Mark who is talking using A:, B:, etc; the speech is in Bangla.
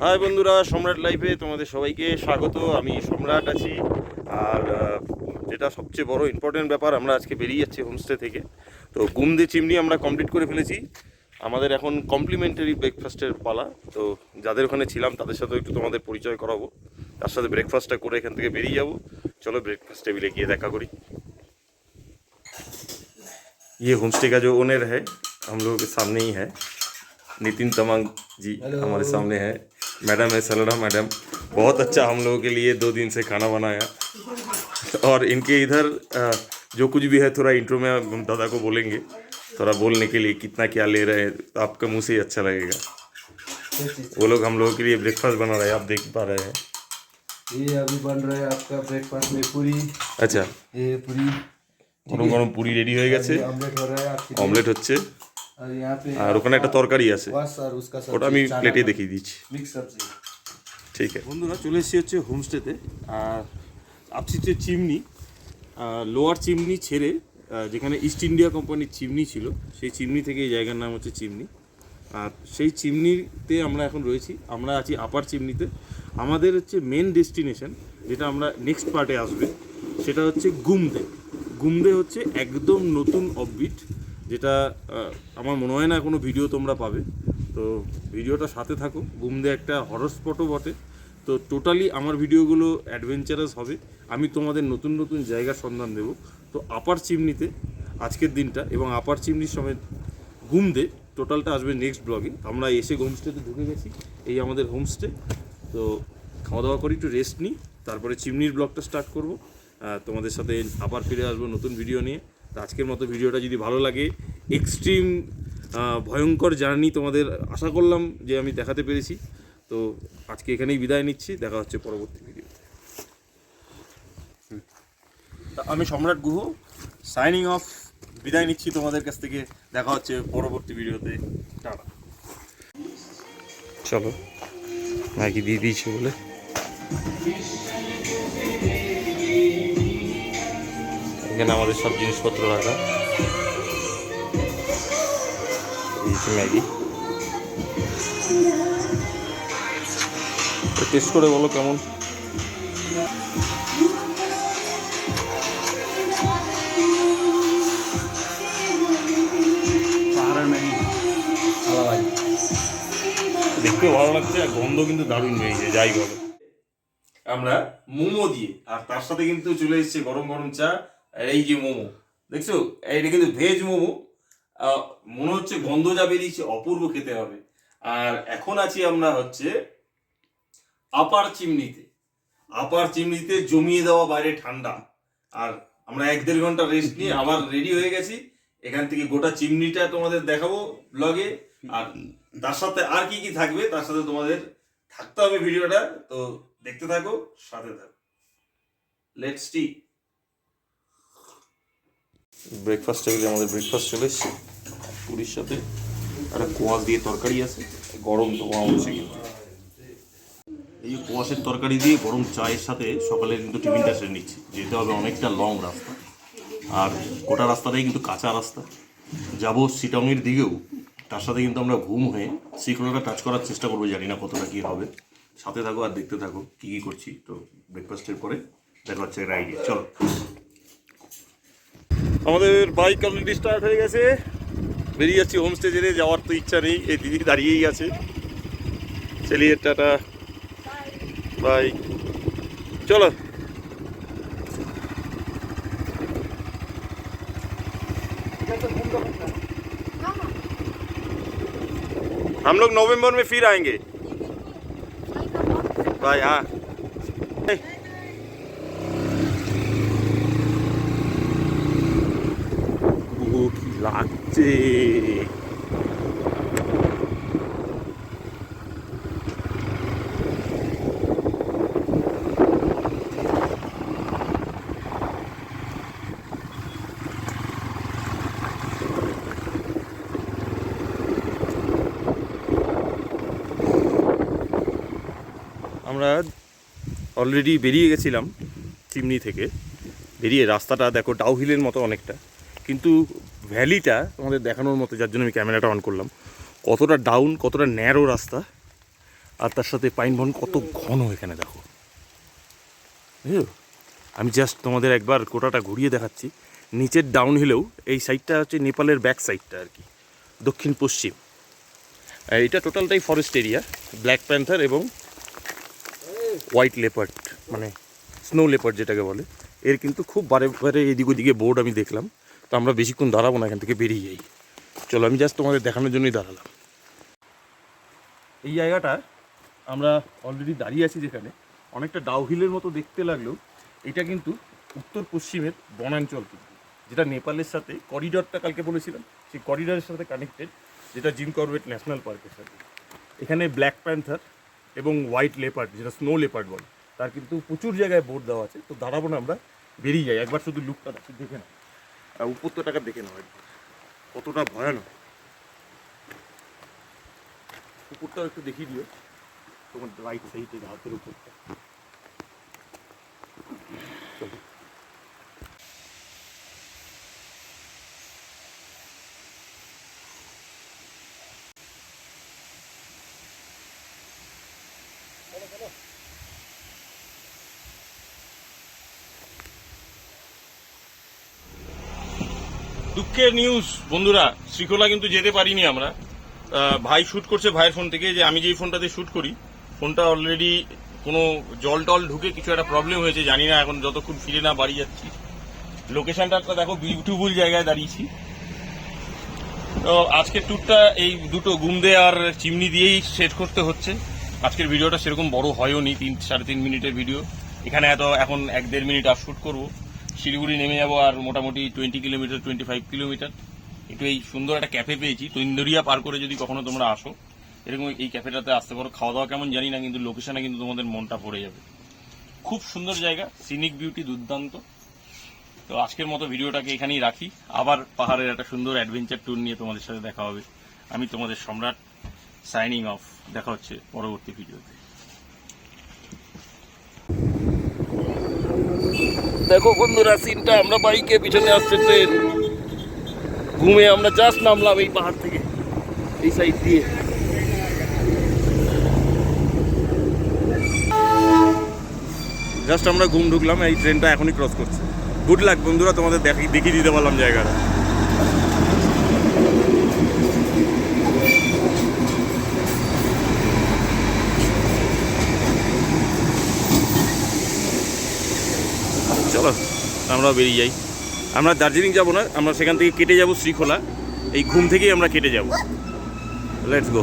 A: হাই বন্ধুরা সম্রাট লাইফে তোমাদের সবাইকে স্বাগত আমি সম্রাট আছি আর আহ, যেটা সবচেয়ে বড় ইম্পর্টেন্ট ব্যাপার আমরা আজকে বেরিয়ে যাচ্ছি হোমস্টে থেকে তো গুমদে চিমনি আমরা কমপ্লিট করে ফেলেছি আমাদের এখন কমপ্লিমেন্টারি ব্রেকফাস্টের পালা তো যাদের ওখানে ছিলাম তাদের সাথে একটু তোমাদের পরিচয় করাবো তার সাথে ব্রেকফাস্টটা করে এখান থেকে বেরিয়ে যাব চলো ব্রেকফাস্ট টেবিলে গিয়ে দেখা করি ये होमस्टे का जो ओनर है हम लोगों के सामने ही है नितिन तमांग जी हमारे सामने है मैडम है सलोना मैडम बहुत अच्छा हम लोगों के लिए दो दिन से खाना बनाया और इनके इधर अ, जो कुछ भी है थोड़ा इंट्रो में हम दादा को बोलेंगे थोड़ा बोलने के लिए कितना क्या ले रहे हैं तो आपका मुंह से ही अच्छा लगेगा वो लोग हम लोगों के लिए ब्रेकफास्ट बना रहे हैं आप देख पा रहे हैं
B: ये अभी बन रहा है आपका ब्रेकफास्ट में पूरी
A: আচ্ছা
B: ये पूरी
A: গরম গরম পুরি রেডি হয়ে গেছে
B: ऑमलेट हो रहा है आपकी
A: অমলেট হচ্ছে
B: और यहाँ पे
A: আর ওখানে একটা তরকারি আছে। ওটা আমি প্লেটে দেখিয়ে দিচ্ছি। ঠিক আছে বন্ধুরা চলে এসেছি হচ্ছে হোমস্টেতে আর আপসি হচ্ছে চিমনি লোয়ার চিমনি ছেড়ে যেখানে ইস্ট ইন্ডিয়া কোম্পানির চিমনি ছিল সেই চিমনি থেকে এই জায়গার নাম হচ্ছে চিমনি। আর সেই চিমনিতে আমরা এখন রয়েছি। আমরা আছি আপার চিমনিতে। আমাদের হচ্ছে মেন ডেস্টিনেশন যেটা আমরা নেক্সট পার্টে আসবে সেটা হচ্ছে গুমদে। গুমদে হচ্ছে একদম নতুন অববিট যেটা আমার মনে হয় না কোনো ভিডিও তোমরা পাবে। তো ভিডিওটা সাথে থাকো, গুমদে একটা হরর স্পটও বটে। তো টোটালি আমার ভিডিওগুলো অ্যাডভেঞ্চারাস হবে। আমি তোমাদের নতুন নতুন জায়গার সন্ধান দেব। তো আপার চিমনিতে আজকের দিনটা এবং আপার চিমনির সমেত গুমদে টোটালটা আসবে নেক্সট ব্লগে আমরা এসে হোমস্টেতে ঢুকে গেছি, এই আমাদের হোমস্টে তো খাওয়া দাওয়া করি একটু রেস্ট নিই, তারপরে চিমনির ব্লগটা স্টার্ট করব। তোমাদের সাথে আবার ফিরে আসব নতুন ভিডিও নিয়ে। তো আজকের মতো ভিডিওটা যদি ভালো লাগে এক্সট্রিম ভয়ঙ্কর জার্নি তোমাদের আশা করলাম যে আমি দেখাতে পেরেছি। তো আজকে এখানেই বিদায় নিচ্ছি, দেখা হচ্ছে পরবর্তী ভিডিও আমি সম্রাট গুহ সাইনিং অফ বিদায় নিচ্ছি তোমাদের কাছ থেকে, দেখা হচ্ছে পরবর্তী ভিডিওতে। চলো ম্যাগি দিয়ে দিয়েছে বলে। এখানে আমাদের সব জিনিসপত্র রাখা। ম্যাগি। টেস্ট করে বলো কেমন? দেখতেও ভালো লাগছে আর গন্ধ কিন্তু দারুণ বেরিয়েছে যাই বলো। আমরা মোমো দিয়ে আর তার সাথে কিন্তু চলে এসেছে গরম গরম চা এই যে মোমো, দেখছ? এইটা কিন্তু ভেজ মোমো। মনে হচ্ছে গন্ধ যা বেরিয়েছে, অপূর্ব খেতে হবে। আর এখন আছি আমরা হচ্ছে আপার চিমনিতে আপার চিমনিতে জমিয়ে দেওয়া, বাইরে ঠান্ডা। আর আমরা এক দেড় ঘণ্টা রেস্ট নিয়ে আবার রেডি হয়ে গেছি। এখান থেকে গোটা চিমনিটা তোমাদের দেখাবো ব্লগে আর তার সাথে আর কি কি থাকবে, তার সাথে তোমাদের থাকতে হবে ভিডিওটা। তো দেখতে থাকো, সাথে থাকো। লেটস টি ব্রেকফাস্ট টেবিলে আমাদের ব্রেকফাস্ট চলে এসছে। পুরীর সাথে একটা কোয়াশ দিয়ে তরকারি আছে, গরম তো অবশ্যই কিন্তু। এই কোয়াশের তরকারি দিয়ে গরম চায়ের সাথে সকালে কিন্তু টিফিনটা সেরে নিচ্ছি। যেতে হবে অনেকটা লং রাস্তা। আর গোটা রাস্তাটাই কিন্তু কাঁচা রাস্তা। যাব সিটংয়ের দিকেও। তার সাথে কিন্তু আমরা ঘুম হয়ে শিখরোটা টাচ করার চেষ্টা করব, জানি না কতটা কী হবে। সাথে থাকো আর দেখতে থাকো কী কী করছি। তো ব্রেকফাস্টের পরে দেখা হচ্ছে রাইডে চলো। আমাদের বাইক অলরেডি স্টার্ট হয়ে গেছে বেরিয়ে যাচ্ছি হোমস্টে জেনে যাওয়ার তো ইচ্ছা নেই এই দিদি দাঁড়িয়েই আছে চলিয়ে টাটা বাই চলো हम लोग नवंबर में फिर आएंगे बाय हाँ লাগছে। আমরা অলরেডি বেরিয়ে গেছিলাম চিমনি থেকে। বেরিয়ে রাস্তাটা দেখো ডাউহিলের মতো অনেকটা। কিন্তু ভ্যালিটা তোমাদের দেখানোর মতো, যার জন্য আমি ক্যামেরাটা অন করলাম, কতটা ডাউন কতটা ন্যারো রাস্তা, আর তার সাথে পাইন বন কত ঘন এখানে দেখো। বুঝলো আমি জাস্ট তোমাদের একবার কোটাটা ঘুরিয়ে দেখাচ্ছি। নিচের ডাউন হিলেও এই সাইডটা হচ্ছে নেপালের ব্যাক সাইডটা আর কি, দক্ষিণ পশ্চিম। এটা টোটালটাই ফরেস্ট এরিয়া ব্ল্যাক প্যান্থার এবং হোয়াইট লেপার্ড মানে স্নো লেপার্ড যেটাকে বলে। এর কিন্তু খুব বারে বারে এদিক ওদিকে বোর্ড আমি দেখলাম। তো আমরা বেশিক্ষণ দাঁড়াবো না এখান থেকে বেরিয়ে যাই। চলো, আমি জাস্ট তোমাদের দেখানোর জন্যই দাঁড়ালাম। এই জায়গাটা আমরা অলরেডি দাঁড়িয়ে আছি যেখানে। অনেকটা ডাউহিলের মতো দেখতে লাগলেও এটা কিন্তু উত্তর পশ্চিমের বনাঞ্চল কিন্তু। যেটা নেপালের সাথে করিডরটা কালকে বলেছিলাম, সেই করিডরের সাথে কানেক্টেড যেটা জিম করবেট ন্যাশনাল পার্কের সাথে। এখানে ব্ল্যাক প্যান্থার এবং হোয়াইট লেপার্ড যেটা স্নো লেপার্ড বলে, তার কিন্তু প্রচুর জায়গায় বোর্ড দেওয়া আছে। তো দাঁড়াবো না আমরা, বেরিয়ে যাই। একবার শুধু লুকটা দেখে না উপত্যকাটা দেখে নাও একবার। কতটা ভয়ানক। উপরটাও একটু দেখিয়ে দিও। তোমার রাইট সাইডে হাতের উপরটা। চলো। দুঃখের নিউজ বন্ধুরা, শ্রীখোলা কিন্তু যেতে পারিনি আমরা। ভাই শুট করছে ভাইয়ের ফোন থেকে যে আমি যেই ফোনটাতে শুট করি ফোনটা অলরেডি কোনো জল টল ঢুকে কিছু একটা প্রবলেম হয়েছে, জানি না এখন যতক্ষণ ফিরে না বাড়ি যাচ্ছি। লোকেশনটা দেখো বিউটিফুল জায়গায় দাঁড়িয়েছি। তো আজকের ট্যুরটা এই দুটো গুমদে আর চিমনি দিয়েই শেষ করতে হচ্ছে। আজকের ভিডিওটা সেরকম বড় হয়ও নি, তিন সাড়ে তিন মিনিটের ভিডিও এখানে এত এখন এক দেড় মিনিট আর শ্যুট করব। শিলিগুড়ি নেমে যাব আর মোটামুটি twenty kilometre twenty five kilometre একটু এই সুন্দর একটা ক্যাফে পেয়েছি। তো ইন্দোরিয়া পার করে যদি কখনো তোমরা আসো, এরকম এই ক্যাফেটাতে আসতে পারো। খাওয়া দাওয়া কেমন জানি না, কিন্তু লোকেশনে কিন্তু তোমাদের মনটা ভরে যাবে। খুব সুন্দর জায়গা সিনিক বিউটি দুর্দান্ত। তো আজকের মতো ভিডিওটাকে এখানেই রাখি। আবার পাহাড়ের একটা সুন্দর অ্যাডভেঞ্চার ট্যুর নিয়ে তোমাদের সাথে দেখা হবে। আমি তোমাদের সম্রাট সাইনিং অফ দেখা হচ্ছে পরবর্তী ভিডিওতে। দেখো বন্ধুরা, সিনটা, আমরা বাইকে পিছনে আসছে ট্রেন। ঘুমে আমরা জাস্ট নামলাম এই পাহাড় থেকে, এই সাইড দিয়ে। জাস্ট আমরা ঘুম ঢুকলাম, এই ট্রেনটা এখনই ক্রস করছে। গুড লাক বন্ধুরা, তোমাদের দেখি দেখিয়ে দিতে পারলাম জায়গাটা। চলো আমরাও বেরিয়ে যাই। আমরা দার্জিলিং যাব না, আমরা সেখান থেকে কেটে যাব শ্রীখোলা। এই ঘুম থেকেই আমরা কেটে যাব। Let's go